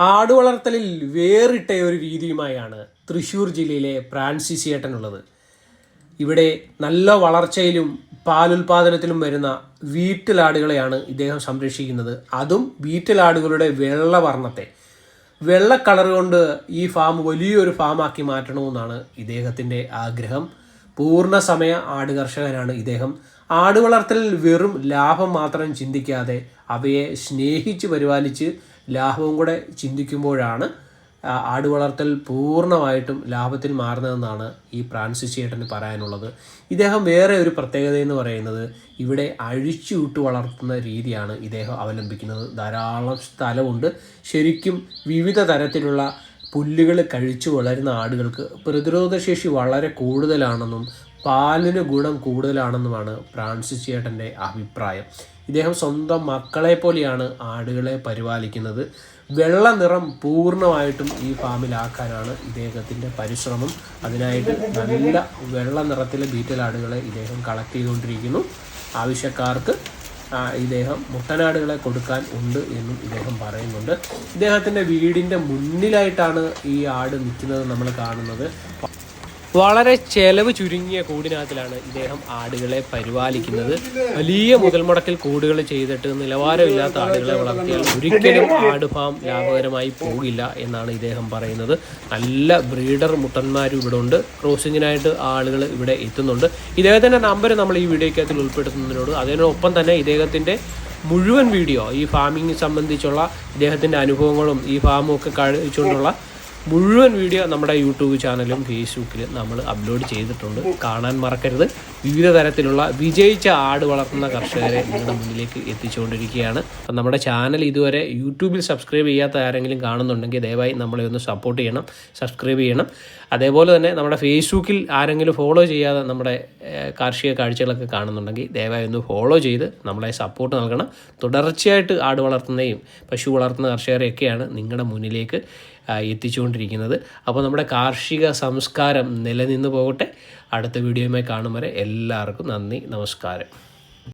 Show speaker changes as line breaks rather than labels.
ആട് വളർത്തലിൽ വേറിട്ട ഒരു രീതിയുമായാണ് തൃശ്ശൂർ ജില്ലയിലെ ഫ്രാൻസിസ് ഏട്ടനുള്ളത്. ഇവിടെ നല്ല വളർച്ചയിലും പാലുൽപാദനത്തിലും വരുന്ന വീട്ടിലാടുകളെയാണ് ഇദ്ദേഹം സംരക്ഷിക്കുന്നത്. അതും വീട്ടിലാടുകളുടെ വെള്ളവർണത്തെ. വെള്ള കളർ കൊണ്ട് ഈ ഫാം വലിയൊരു ഫാമാക്കി മാറ്റണമെന്നാണ് ഇദ്ദേഹത്തിന്റെ ആഗ്രഹം. പൂർണ സമയ ആട് കർഷകനാണ് ഇദ്ദേഹം. ആട് വളർത്തലിൽ വെറും ലാഭം മാത്രം ചിന്തിക്കാതെ അവയെ സ്നേഹിച്ച് പരിപാലിച്ച് ലാഭവും കൂടെ ചിന്തിക്കുമ്പോഴാണ് ആട് വളർത്തൽ പൂർണമായിട്ടും ലാഭത്തിൽ മാറുന്നതെന്നാണ് ഈ ഫ്രാൻസിസ് ചേട്ടന് പറയാനുള്ളത്. ഇദ്ദേഹം വേറെ ഒരു പ്രത്യേകത എന്ന് പറയുന്നത് ഇവിടെ അഴിച്ചു വളർത്തുന്ന രീതിയാണ് ഇദ്ദേഹം അവലംബിക്കുന്നത്. ധാരാളം സ്ഥലമുണ്ട്. ശരിക്കും വിവിധ തരത്തിലുള്ള പുല്ലുകൾ കഴിച്ചു വളരുന്ന ആടുകൾക്ക് പ്രതിരോധശേഷി വളരെ കൂടുതലാണെന്നും പാലിന് ഗുണം കൂടുതലാണെന്നുമാണ് ഫ്രാൻസിസ് ചേട്ടന്റെ അഭിപ്രായം. ഇദ്ദേഹം സ്വന്തം മക്കളെ പോലെയാണ് ആടുകളെ പരിപാലിക്കുന്നത്. വെള്ള നിറം പൂർണമായിട്ടും ഈ ഫാമിലാക്കാനാണ് ഇദ്ദേഹത്തിന്റെ പരിശ്രമം. അതിനായിട്ട് നല്ല വെള്ള നിറത്തിലെ ബീറ്റൽ ആടുകളെ ഇദ്ദേഹം കളക്ട് ചെയ്തുകൊണ്ടിരിക്കുന്നു. ആവശ്യക്കാർക്ക് ഇദ്ദേഹം മുട്ടനാടുകളെ കൊടുക്കാൻ ഉണ്ട് എന്നും ഇദ്ദേഹം പറയുന്നുണ്ട്. ഇദ്ദേഹത്തിന്റെ വീടിന്റെ മുന്നിലായിട്ടാണ് ഈ ആട് നിൽക്കുന്നത് നമ്മൾ കാണുന്നത്. വളരെ ചെലവ് ചുരുങ്ങിയ കൂടിനകത്തിലാണ് ഇദ്ദേഹം ആടുകളെ പരിപാലിക്കുന്നത്. വലിയ മുതൽ മുടക്കിൽ കൂടുകൾ ചെയ്തിട്ട് നിലവാരമില്ലാത്ത ആടുകളെ വളർത്തിയാൽ ഒരിക്കലും ആട് ഫാം ലാഭകരമായി പോകില്ല എന്നാണ് ഇദ്ദേഹം പറയുന്നത്. നല്ല ബ്രീഡർ മുട്ടന്മാരും ഇവിടെ ഉണ്ട്. ക്രോസിങ്ങിനായിട്ട് ആളുകൾ ഇവിടെ എത്തുന്നുണ്ട്. ഇദ്ദേഹത്തിന്റെ നമ്പർ നമ്മൾ ഈ വീഡിയോക്കകത്തിൽ ഉൾപ്പെടുത്തുന്നതിനോട് അതിനൊപ്പം തന്നെ ഇദ്ദേഹത്തിന്റെ മുഴുവൻ വീഡിയോ ഈ ഫാമിംഗ് സംബന്ധിച്ചുള്ള ഇദ്ദേഹത്തിന്റെ അനുഭവങ്ങളും ഈ ഫാമും ഒക്കെ കഴിച്ചുകൊണ്ടുള്ള മുഴുവൻ വീഡിയോ നമ്മുടെ യൂട്യൂബ് ചാനലും ഫേസ്ബുക്കിലും നമ്മൾ അപ്ലോഡ് ചെയ്തിട്ടുണ്ട്. കാണാൻ മറക്കരുത്. വിവിധ തരത്തിലുള്ള വിജയിച്ച ആട് വളർത്തുന്ന കർഷകരെ നിങ്ങളുടെ മുന്നിലേക്ക് എത്തിച്ചുകൊണ്ടിരിക്കുകയാണ്. അപ്പം നമ്മുടെ ചാനൽ ഇതുവരെ യൂട്യൂബിൽ സബ്സ്ക്രൈബ് ചെയ്യാത്ത ആരെങ്കിലും കാണുന്നുണ്ടെങ്കിൽ ദയവായി നമ്മളെ ഒന്ന് സപ്പോർട്ട് ചെയ്യണം. സബ്സ്ക്രൈബ് ചെയ്യണം. അതേപോലെ തന്നെ നമ്മുടെ ഫേസ്ബുക്കിൽ ആരെങ്കിലും ഫോളോ ചെയ്യാതെ നമ്മുടെ കാർഷിക കാഴ്ചകളൊക്കെ കാണുന്നുണ്ടെങ്കിൽ ദയവായി ഒന്ന് ഫോളോ ചെയ്ത് നമ്മളെ സപ്പോർട്ട് നൽകണം. തുടർച്ചയായിട്ട് ആട് വളർത്തുന്നതും പശു വളർത്തുന്ന കർഷകരെയൊക്കെയാണ് നിങ്ങളുടെ മുന്നിലേക്ക് ആ, എത്തിച്ചുകൊണ്ടിരിക്കുന്നത് അപ്പോൾ നമ്മുടെ കാർഷിക സംസ്കാരം നിലനിന്ന് പോകട്ടെ. അടുത്ത വീഡിയോയുമായി കാണും വരെ എല്ലാവർക്കും നന്ദി നമസ്കാരം.